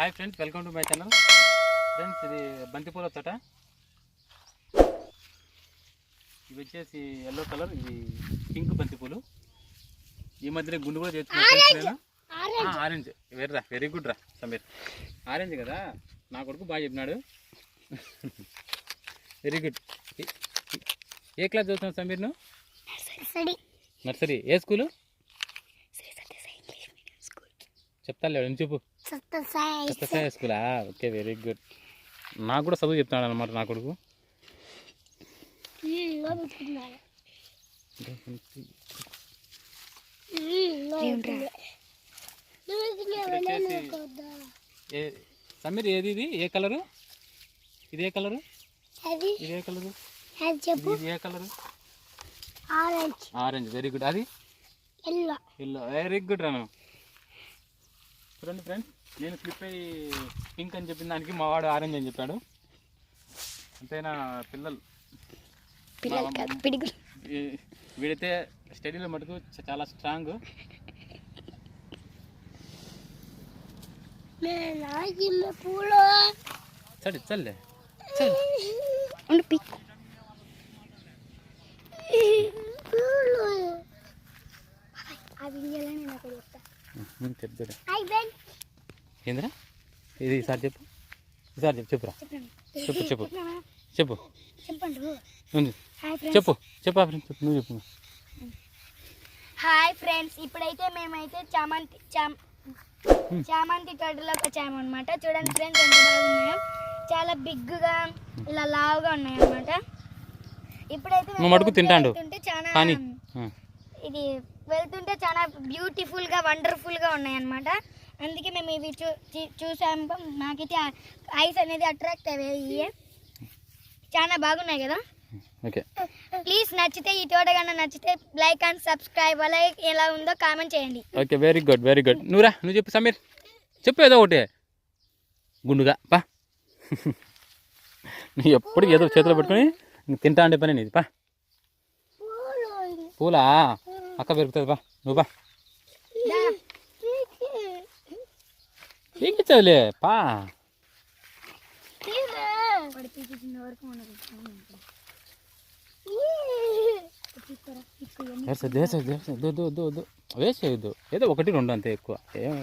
Hi friends welcome to my channel friends ఇది బంతిపూల తోట. ఇవి వచ్చేసి ఎల్లో కలర్ ఇది పింక్ బంతిపూలు. ఈ మధ్యన గుండు కూడా చేస్తున్నాను ఆరెంజ్ వెరీ రా వెరీ గుడ్ రా సమీర్. ఆరెంజ్ కదా నా కొడుకు బాగా చెప్పినాడు. వెరీ గుడ్ ఏ క్లాస్ చదువుతున్నావు సమీర్ నువ్వు నర్సరీ ఏ స్కూలు చెప్తాను లేవు చెప్పు. సత్యసాయి స్కూలా? ఓకే వెరీ గుడ్ నాకు కూడా చదువు చెప్తున్నాడు అనమాట నా కొడుకు. సమీర్ ఏది ఇది? ఏ కలరు? ఇది ఏ కలరు? ఇది కలరు? చెప్పు. ఇది ఏ color? Orange. Orange very good అది? ఎల్లో. ఎల్లో. వెరీ గుడ్ రాను చూడండి ఫ్రెండ్స్ నేను స్లిప్ అయ్యి పింక్ అని చెప్పిన దానికి మా వాడు ఆరెంజ్ అని చెప్పాడు. అంతేనా పిల్లలు? వీడైతే స్టడీలో మటుకు చాలా స్ట్రాంగ్ చడి చల్లే. చల్. ఉండు పిక్ పూలు అవి ఇంజలని నాకు చెప్తా చెప్తాడు హాయ్ బెన్ ఏందిరా? ఇది ఈసారి చెప్పు. ఈసారి చెప్పు చెప్పురా. చెప్పు చెప్పు. చెప్పు. చెప్పండి. చెప్పు చెప్పు ఫ్రెండ్స్ చెప్పు నువ్వు చెప్పు. Hi friends. ఇప్పుడైతే మేమైతే చామంతి చామ్ చామంతి తోటలోకి వచ్చామన్నమాట చూడండి ఫ్రెండ్స్ ఎంత బాగున్నాయో. చాలా బిగ్గా ఇలా లావుగా ఉన్నాయి అన్నమాట ఇప్పుడైతే మటుకు తింటాండు. కానీ ఇది వెళ్తుంటే చాలా బ్యూటిఫుల్గా వండర్ఫుల్గా ఉన్నాయి అన్నమాట అందుకే మేము ఇవి చూ చూ- చూసాము. నాకైతే ఐస్ అనేది అట్రాక్ట్ అయ్యాయి చాలా బాగున్నాయి కదా? ఓకే. ప్లీజ్ నచ్చితే ఈ తోట కన్నా నచ్చితే లైక్ అండ్ సబ్స్క్రైబ్ అలాగే ఎలా ఉందో కామెంట్ చేయండి. Okay very good very good నువ్వురా నువ్వు చెప్పు సమీర్. చెప్పు ఏదో ఒకటి. గుండుగా పా. నువ్వు ఎప్పుడు ఏదో చేతిలో పెట్టుకొని తింటా అంటే పని నీది పా. పూలా? అక్క పెరుగుతుంది బా. నువ్వు పా. పీకిచ్చావులే పా వేసేది వేసేది వద్దు వద్దు వేసేయద్దు ఏదో ఒకటి రెండు అంతే ఎక్కువ. ఏం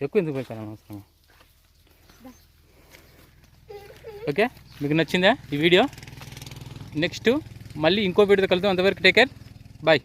ఎక్కువ ఎందుకు పెట్టాను అనవసరం ఓకే మీకు నచ్చిందా ఈ వీడియో? నెక్స్ట్ మళ్ళీ ఇంకో వీడియో కలుద్దాం. అంతవరకు టేక్ కేర్. బాయ్.